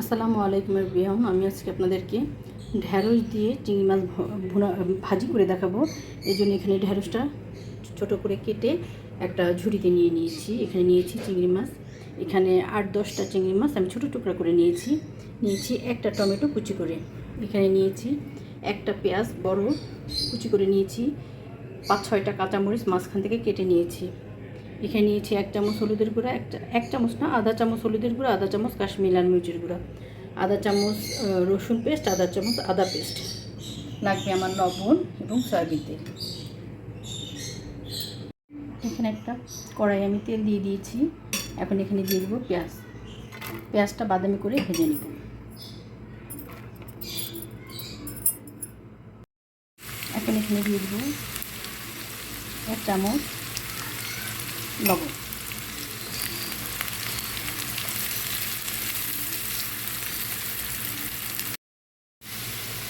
আসসালামু আলাইকুম বিয়াম আমি আজকে আপনাদেরকে ঢ্যাঁড়স দিয়ে চিংড়ি মাছ ভুনা, ভাজি করে দেখাবো। এই জন্য এখানে ঢ্যাঁড়সটা ছোটো করে কেটে একটা ঝুড়িতে নিয়ে নিয়েছি। এখানে নিয়েছি চিংড়ি মাছ। এখানে আট দশটা চিংড়ি মাছ আমি ছোটো টুকরা করে নিয়েছি। নিয়েছি একটা টমেটো কুচি করে। এখানে নিয়েছি একটা পেঁয়াজ বড় কুচি করে নিয়েছি। পাঁচ ছয়টা কাঁচামরিচ মাঝখান থেকে কেটে নিয়েছি। এখানে নিয়েছি এক চামচ হলুদের গুঁড়া, একটা, এক চামচ না, আধা চামচ হলুদের গুঁড়া, আধা চামচ কাশ্মীর লাল মির্চের গুঁড়া, আধা চামচ রসুন পেস্ট, আধা চামচ আদা পেস্ট। লাগবে আমার লবণ এবং সয়াবিন তেল। এখানে একটা কড়াই আমি তেল দিয়ে দিয়েছি। এখন এখানে দিয়ে দেবো পেঁয়াজ। পেঁয়াজটা বাদামি করে ভেজে নেব। এখন এখানে দিয়ে দেবো এক চামচ লবণ।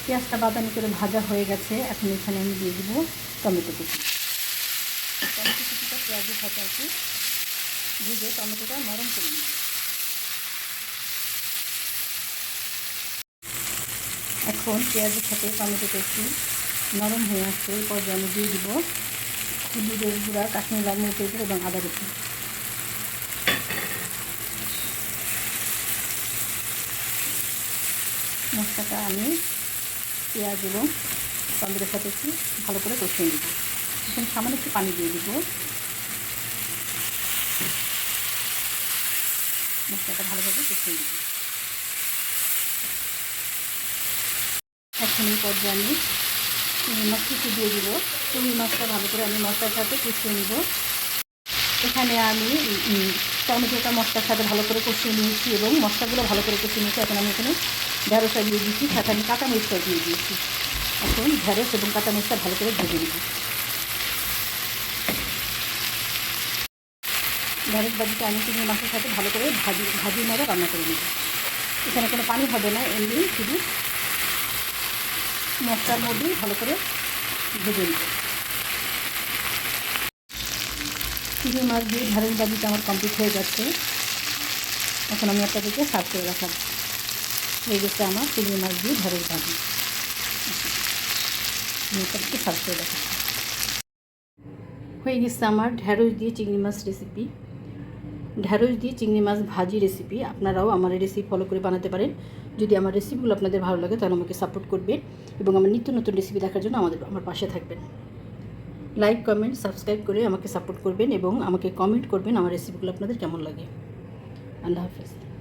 পেঁয়াজটা বাদামি করে ভাজা হয়ে গেছে, এখন এখানে আমি দিয়ে দেবো টমেটো কুচি। টমেটো কুচিটা পেঁয়াজের সাথে একটু ভেজে টমেটোটা নরম করে নিই এখন পেঁয়াজের সাথে টমেটোটা একটু নরম হয়ে আসছে, এই আমি দিয়ে দিব হলুদের গুঁড়া কাশ্মীর লাল মরিচের গুঁড়া এবং আদা রসুন মশলাটা আমি পেঁয়াজ এবং টমেটোর সাথে একটু ভালো করে কষিয়ে নেব। এখানে সামান্য একটু পানি দিয়ে দিব। মশলাটা ভালোভাবে কষিয়ে নেব। এখন এই পর্যায়ে আমি চিংড়ি মাছ কিছু দিয়ে দিব। চিংড়ি মাছটা ভালো করে আমি মশলার সাথে কষিয়ে নেব। এখানে আমি টমেটোটা মশলার সাথে ভালো করে কষিয়ে নিয়েছি এবং মশলাগুলো ভালো করে কষিয়ে নিয়েছি। এখন আমি এখানে ঢেঁড়সটা দিয়ে দিয়েছি সাথে আমি কাঁচা মরিচটা দিয়ে দিয়েছি। এখন ঢেঁড়স এবং কাঁচা মরিচটা ভালো করে ভেজে নেব। ঢেঁড়স ভাজিটা আমি চিংড়ি মাছের সাথে ভালো করে ভাজি ভাজি নেওয়া রান্না করে নেব। এখানে কোনো পানি হবে না, এমনি শুধু মশলার মধ্যেই ভালো করে ভেজে নেব। চিংড়ি মাছ দিয়ে ঢেঁড়স ভাজিটা আমার কমপ্লিট হয়ে যাচ্ছে এখন আমি আপনাদেরকে সার্ভ করে রাখাব হয়ে গেছে আমার চিংড়ি মাছ দিয়ে ঢেঁড়স ভাজি আপনাদেরকে সার্ভ করে দেখাচ্ছি। হয়ে গেছে আমার ঢ্যাঁড়স দিয়ে চিংড়ি মাছ রেসিপি ঢ্যাঁড়স দিয়ে চিংড়ি মাছ ভাজি রেসিপি আপনারাও আমার রেসিপি ফলো করে বানাতে পারেন। যদি আমার রেসিপিগুলো আপনাদের ভালো লাগে, তাহলে আমাকে সাপোর্ট করবেন এবং আমার নিত্য নতুন রেসিপি দেখার জন্য আমাদের, আমার পাশে থাকবেন। লাইক কমেন্ট সাবস্ক্রাইব করে আমাকে সাপোর্ট করবেন এবং আমাকে কমেন্ট করবেন আমার রেসিপিগুলো আপনাদের কেমন লাগে। আল্লাহ হাফেজ।